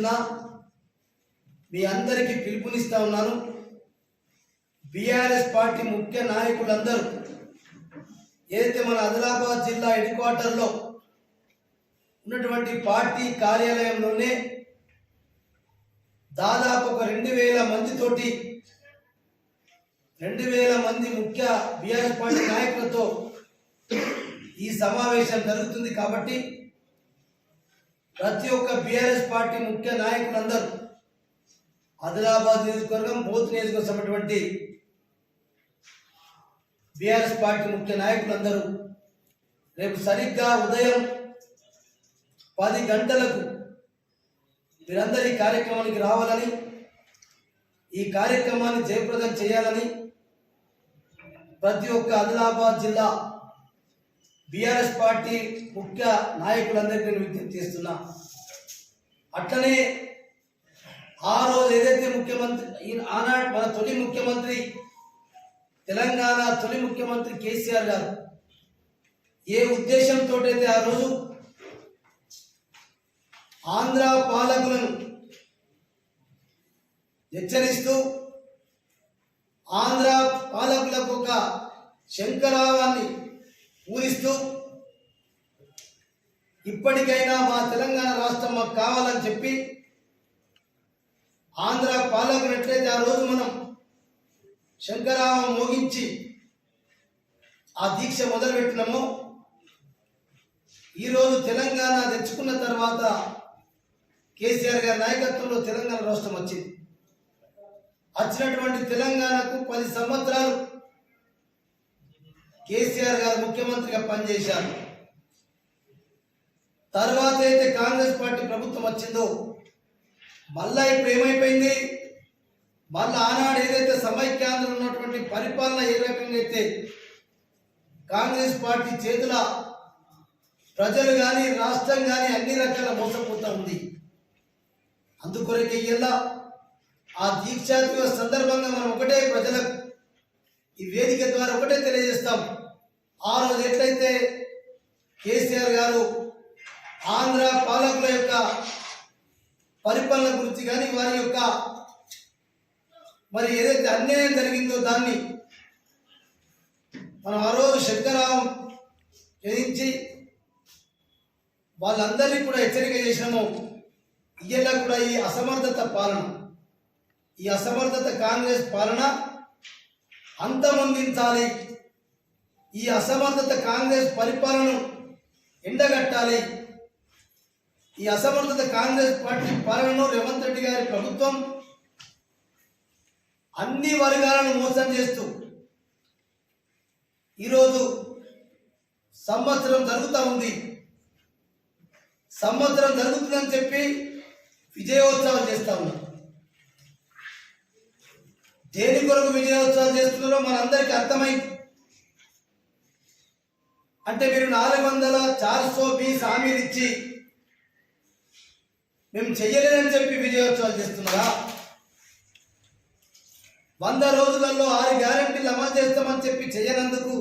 చేస్తున్నా మీ అందరికీ పిలుపునిస్తా ఉన్నాను. బీఆర్ఎస్ పార్టీ ముఖ్య నాయకులందరూ ఏదైతే మన ఆదిలాబాద్ జిల్లా హెడ్ క్వార్టర్లో ఉన్నటువంటి పార్టీ కార్యాలయంలోనే దాదాపు ఒక రెండు వేల మందితోటి రెండు వేల మంది ముఖ్య బీఆర్ఎస్ పార్టీ నాయకులతో ఈ సమావేశం జరుగుతుంది కాబట్టి ప్రతి ఒక్క బీఆర్ఎస్ పార్టీ ముఖ్య నాయకులందరూ ఆదిలాబాద్ నియోజకవర్గం బోత్ నియోజకవర్గం బిఆర్ఎస్ బీఆర్ఎస్ పార్టీ ముఖ్య నాయకులందరూ రేపు సరిగ్గా ఉదయం పది గంటలకు మీరందరూ ఈ కార్యక్రమానికి రావాలని ఈ కార్యక్రమాన్ని జయప్రదం చేయాలని ప్రతి ఒక్క ఆదిలాబాద్ జిల్లా బీఆర్ఎస్ పార్టీ ముఖ్య నాయకులందరికీ నేను విజ్ఞప్తి చేస్తున్నా. అట్లనే ఆ రోజు ఏదైతే ముఖ్యమంత్రి ఆనాడు మన తొలి ముఖ్యమంత్రి తెలంగాణ తొలి ముఖ్యమంత్రి కేసీఆర్ గారు ఏ ఉద్దేశంతో అయితే ఆ రోజు ఆంధ్ర పాలకులను హెచ్చరిస్తూ ఆంధ్ర పాలకులకు ఒక శంకరావాన్ని ఊహిస్తూ ఇప్పటికైనా మా తెలంగాణ రాష్ట్రం మాకు కావాలని చెప్పి ఆంధ్ర పాలకునట్లయితే ఆ రోజు మనం శంకరామం మోగించి ఆ దీక్ష మొదలుపెట్టినాము ఈరోజు తెలంగాణ తెచ్చుకున్న తర్వాత కేసీఆర్ గారి నాయకత్వంలో తెలంగాణ రాష్ట్రం వచ్చింది. వచ్చినటువంటి తెలంగాణకు పది సంవత్సరాలు కేసీఆర్ గారు ముఖ్యమంత్రిగా పనిచేశారు. తర్వాత అయితే కాంగ్రెస్ పార్టీ ప్రభుత్వం వచ్చిందో మళ్ళా ఇప్పుడు ఏమైపోయింది? మళ్ళా ఆనాడు ఏదైతే సమైక్యాంధ్ర ఉన్నటువంటి పరిపాలన ఏ రకంగా అయితే కాంగ్రెస్ పార్టీ చేతుల ప్రజలు కానీ రాష్ట్రం కానీ అన్ని రకాల మోసపోతా ఉంది. అందుకొరకే ఇలా ఆ దీక్షా దివస్ సందర్భంగా మనం ఒకటే ప్రజలకు ఈ వేదిక ద్వారా ఒకటే తెలియజేస్తాం. ఆ రోజు ఎట్లయితే కేసీఆర్ గారు ఆంధ్ర పాలకుల యొక్క పరిపాలన గురించి కానీ వారి యొక్క మరి ఏదైతే అన్యాయం జరిగిందో దాన్ని మనం ఆ రోజు శంకరావం విధించి వాళ్ళందరినీ కూడా హెచ్చరిక చేసినాము. ఇయ్యేలా కూడా ఈ అసమర్థత పాలన ఈ అసమర్థత కాంగ్రెస్ పాలన అంతమొందించాలి. ఈ అసమర్థత కాంగ్రెస్ పరిపాలనను ఎండగట్టాలి. ఈ అసమర్థత కాంగ్రెస్ పార్టీ పాలనను రేవంత్ రెడ్డి గారి ప్రభుత్వం అన్ని వర్గాలను మోసం చేస్తూ ఈరోజు సంవత్సరం జరుగుతూ ఉంది. సంవత్సరం జరుగుతుందని చెప్పి విజయోత్సవాలు చేస్తూ ఉన్నాం. దేని కొరకు విజయోత్సవాలు చేస్తున్నారో మనందరికీ అర్థమైంది. అంటే మీరు నాలుగు వందల చార్సో బీస్ హామీలు ఇచ్చి మేము చెయ్యలేదని చెప్పి విజయోత్సవాలు చేస్తున్నారా? వంద రోజులలో ఆరు గ్యారంటీలు అమలు చేస్తామని చెప్పి చేయనందుకు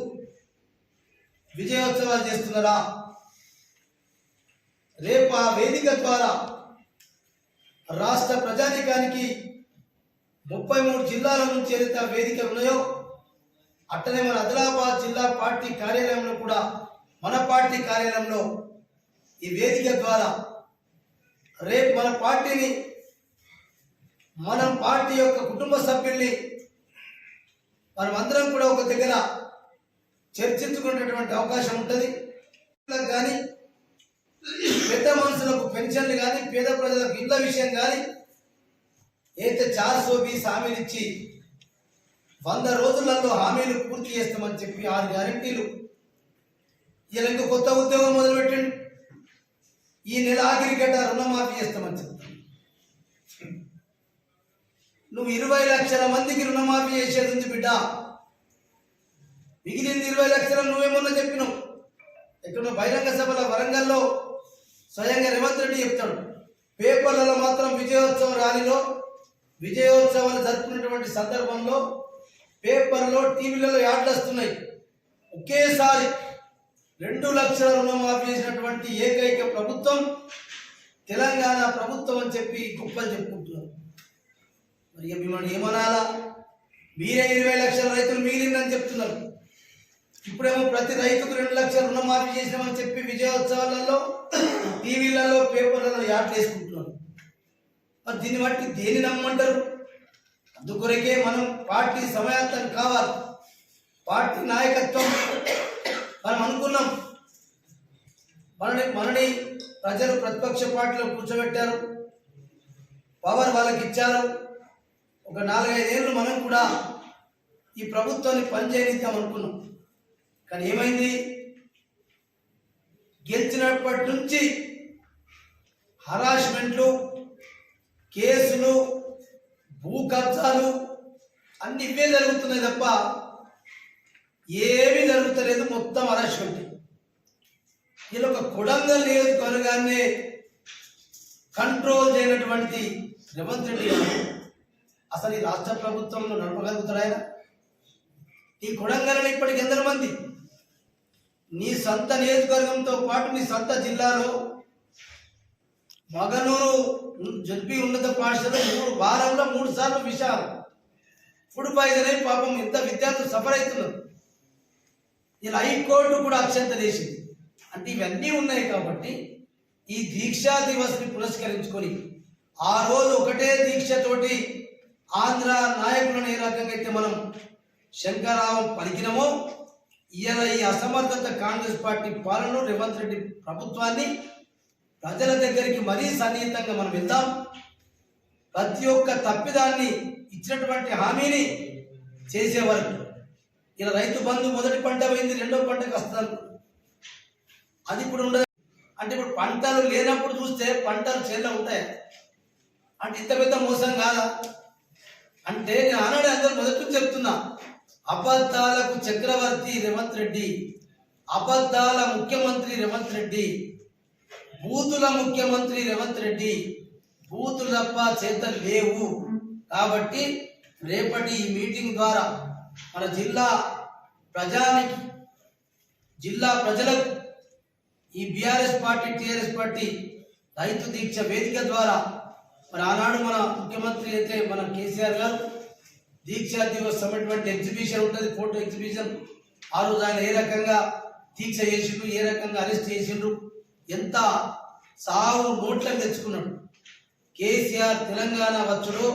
విజయోత్సవాలు చేస్తున్నారా? రేపు ఆ వేదిక ద్వారా రాష్ట్ర ప్రజానికానికి ముప్పై మూడు జిల్లాల నుంచి ఏదైతే ఆ వేదికలు ఉన్నాయో అట్టనే మన ఆదిలాబాద్ జిల్లా పార్టీ కార్యాలయంలో కూడా మన పార్టీ కార్యాలయంలో ఈ వేదిక ద్వారా రేపు మన పార్టీని మనం పార్టీ యొక్క కుటుంబ సభ్యుల్ని మనమందరం కూడా ఒక దగ్గర చర్చించుకునేటటువంటి అవకాశం ఉంటుంది. కానీ పెద్ద మనుషులకు పెన్షన్లు కానీ పేద ప్రజలకు ఇళ్ళ విషయం కానీ అయితే చార్ సోబీ హామీలు ఇచ్చి వంద రోజులలో హామీలు పూర్తి చేస్తామని చెప్పి ఆరు గ్యారెంటీలు. ఇలా కొత్త ఉద్యోగం మొదలుపెట్టండి. ఈ నెల ఆఖరి గడ్డ రుణమాఫీ చేస్తామని చెప్తాను నువ్వు ఇరవై లక్షల మందికి రుణమాఫీ చేసేది ఉంది బిడ్డ. మిగిలింది ఇరవై లక్షలు నువ్వేమన్నా చెప్పినావు. ఎక్కడో బహిరంగ సభల వరంగల్లో స్వయంగా రేవంత్ రెడ్డి చెప్తాడు. పేపర్లలో మాత్రం విజయోత్సవ ర్యాలీలో విజయోత్సవాలు జరుపుకున్నటువంటి సందర్భంలో పేపర్లో టీవీలలో యాడ్లు వస్తున్నాయి. ఒకేసారి రెండు లక్షల రుణమాఫీ చేసినటువంటి ఏకైక ప్రభుత్వం తెలంగాణ ప్రభుత్వం అని చెప్పి గొప్పలు చెప్పుకుంటున్నారు. మరి మిమ్మల్ని ఏమనాలా? మీరే ఇరవై లక్షల రైతులు మిగిలిందని చెప్తున్నారు. ఇప్పుడేమో ప్రతి రైతుకు రెండు లక్షల రుణమాఫీ చేసినామని చెప్పి విజయోత్సవాలలో టీవీలలో పేపర్లలో యాడ్ వేసుకుంటున్నారు. మరి దీన్ని బట్టి దేని నమ్మంటారు? అందుకొరకే మనం పార్టీ సమయాంతం కావాలి. పార్టీ నాయకత్వం మనం అనుకున్నాం. మనని మనని ప్రజలు ప్రతిపక్ష పార్టీలో కూర్చోబెట్టారు. పవర్ వాళ్ళకి ఇచ్చారు. ఒక నాలుగైదేళ్ళు మనం కూడా ఈ ప్రభుత్వాన్ని పనిచేయనిద్దాం అనుకున్నాం. కానీ ఏమైంది? గెలిచినప్పటి నుంచి హరాస్మెంట్లు కేసులు భూ కబ్జాలు అన్ని ఇవే జరుగుతున్నాయి తప్ప ఏమీ జరుగుతలేదు. మొత్తం హరాస్మెంట్ ఇలా ఒక కొడంగల్ నియోజకవర్గాన్ని కంట్రోల్ చేయనటువంటి రేవంత్ రెడ్డి గారు. అసలు ఈ రాష్ట్ర ప్రభుత్వంలో నడపగలుగుతాడు ఆయన? ఈ కొడంగల్ని ఇప్పటికి ఎందరు మంది? నీ సొంత నియోజకవర్గంతో పాటు నీ సొంత జిల్లాలో మగనూరు జడ్పి ఉన్నత పాఠశాల మూడు వారంలో మూడు సార్లు విషాలు ఫుడ్ పాయిజన్ అయి పాపం ఇంత విద్యార్థులు సఫర్ అవుతున్నారు. ఇలా హైకోర్టు కూడా అక్షంత చేసింది అంటే ఇవన్నీ ఉన్నాయి కాబట్టి ఈ దీక్షా దివస్ని పురస్కరించుకొని ఆ రోజు ఒకటే దీక్షతోటి ఆంధ్ర నాయకులను ఏ రకంగా అయితే మనం శంకరావం పలికినమో ఇవాళ ఈ అసమర్థత కాంగ్రెస్ పార్టీ పాలనను రేవంత్ రెడ్డి ప్రభుత్వాన్ని ప్రజల దగ్గరికి మరీ సన్నిహితంగా మనం వెళ్దాం. ప్రతి ఒక్క తప్పిదాన్ని ఇచ్చినటువంటి హామీని చేసే వరకు ఇలా రైతు బంధు మొదటి పంట పోయింది రెండో పంటకు వస్తారు అది ఇప్పుడు ఉండదు. అంటే ఇప్పుడు పంటలు లేనప్పుడు చూస్తే పంటలు చేతిలో ఉంటాయి? అంటే ఇంత పెద్ద మోసం కాదా? అంటే నేను ఆనాడే అందరూ మొదటి నుంచి చెప్తున్నా అబద్ధాలకు చక్రవర్తి రేవంత్ రెడ్డి అబద్ధాల ముఖ్యమంత్రి రేవంత్ రెడ్డి బూతుల ముఖ్యమంత్రి రేవంత్ రెడ్డి బూతులు తప్ప చేతలు లేవు. కాబట్టి రేపటి ఈ మీటింగ్ ద్వారా మన జిల్లా ప్రజానికి జిల్లా ప్రజలకు ఈ బీఆర్ఎస్ పార్టీ టీఆర్ఎస్ పార్టీ రైతు దీక్ష వేదిక ద్వారా మరి ఆనాడు మన ముఖ్యమంత్రి అయితే మన కేసీఆర్ గారు దీక్షా దివస్ అనేటువంటి ఎగ్జిబిషన్ ఉంటుంది ఫోటో ఎగ్జిబిషన్. ఆ రోజు ఆయన ఏ రకంగా దీక్ష చేసిండ్రు ఏ రకంగా అరెస్ట్ చేసిండ్రు ఎంత సాగు నోట్లకు తెచ్చుకున్నాడు. కేసీఆర్ తెలంగాణ వచ్చుడు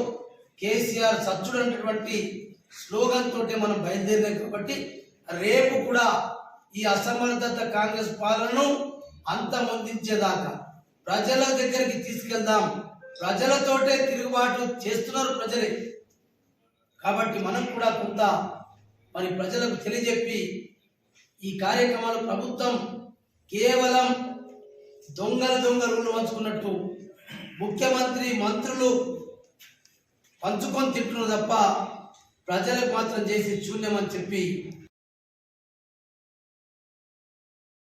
కేసీఆర్ సచ్చుడు అనేటువంటి స్లోగన్ తోటి మనం బయలుదేరినాం కాబట్టి రేపు కూడా ఈ అసమర్థత కాంగ్రెస్ పాలనను అంతమొందించేదాకా ప్రజల దగ్గరికి తీసుకెళ్దాం. ప్రజలతోటే తిరుగుబాటు చేస్తున్నారు ప్రజలే. కాబట్టి మనం కూడా కొంత మరి ప్రజలకు తెలియజెప్పి ఈ కార్యక్రమాలు ప్రభుత్వం కేవలం దొంగల దొంగలు పంచుకున్నట్టు ముఖ్యమంత్రి మంత్రులు పంచుకొని తిట్టున తప్ప ప్రజలకు మాత్రం చేసి శూన్యమని చెప్పి